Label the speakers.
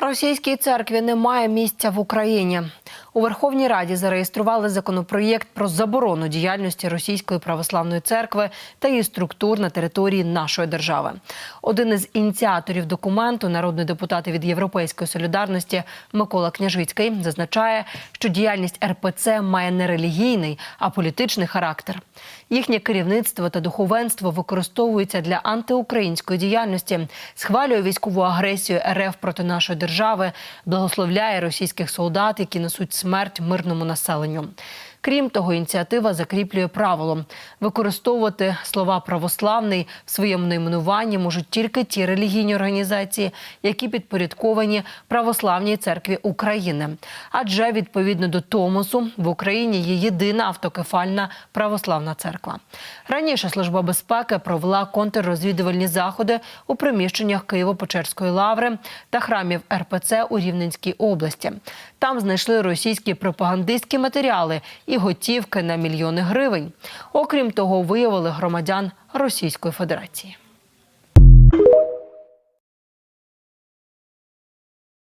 Speaker 1: Російській церкві немає місця в Україні. У Верховній Раді зареєстрували законопроєкт про заборону діяльності Російської православної церкви та її структур на території нашої держави. Один із ініціаторів документу, народний депутат від Європейської солідарності Микола Княжицький, зазначає, що діяльність РПЦ має не релігійний, а політичний характер. Їхнє керівництво та духовенство використовуються для антиукраїнської діяльності, схвалює військову агресію РФ проти нашої держави, благословляє російських солдат, які несуть смерть мирному населенню. Крім того, ініціатива закріплює правило використовувати слова православний в своєму найменуванні можуть тільки ті релігійні організації, які підпорядковані православній церкві України. Адже відповідно до Томосу в Україні є єдина автокефальна православна церква. Раніше служба безпеки провела контррозвідувальні заходи у приміщеннях Києво-Печерської лаври та храмів РПЦ у Рівненській області. Там знайшли російські пропагандистські матеріали і готівки на мільйони гривень. Окрім того, виявили громадян Російської Федерації.